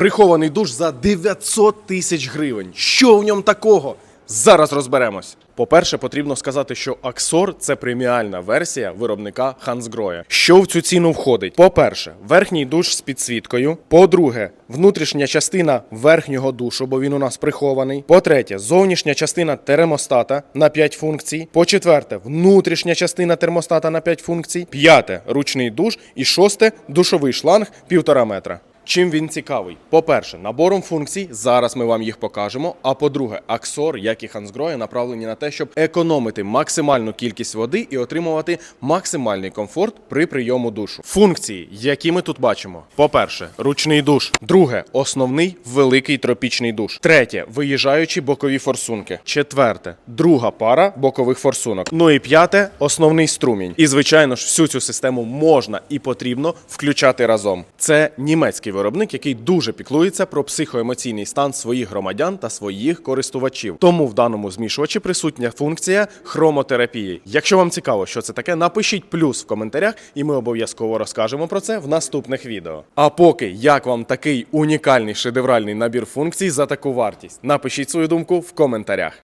Прихований душ за 900 тисяч гривень. Що в ньому такого? Зараз розберемось. По-перше, потрібно сказати, що Аксор це преміальна версія виробника Hansgrohe. Що в цю ціну входить? По-перше, верхній душ з підсвіткою. По-друге, внутрішня частина верхнього душу, бо він у нас прихований. По-третє, зовнішня частина термостата на 5 функцій. По-четверте, внутрішня частина термостата на 5 функцій. П'яте ручний душ. І шосте душовий шланг 1,5 метра. Чим він цікавий? По-перше, набором функцій, зараз ми вам їх покажемо. А по-друге, Аксор, як і Hansgrohe, направлені на те, щоб економити максимальну кількість води і отримувати максимальний комфорт при прийому душу. Функції, які ми тут бачимо: по-перше, ручний душ. Друге, основний великий тропічний душ. Третє виїжджаючі бокові форсунки. Четверте, друга пара бокових форсунок. Ну і п'яте основний струмінь. І звичайно ж, всю цю систему можна і потрібно включати разом. Це німецький виробник, який дуже піклується про психоемоційний стан своїх громадян та своїх користувачів. Тому в даному змішувачі присутня функція хромотерапії. Якщо вам цікаво, що це таке, напишіть плюс в коментарях, і ми обов'язково розкажемо про це в наступних відео. А поки як вам такий унікальний шедевральний набір функцій за таку вартість? Напишіть свою думку в коментарях.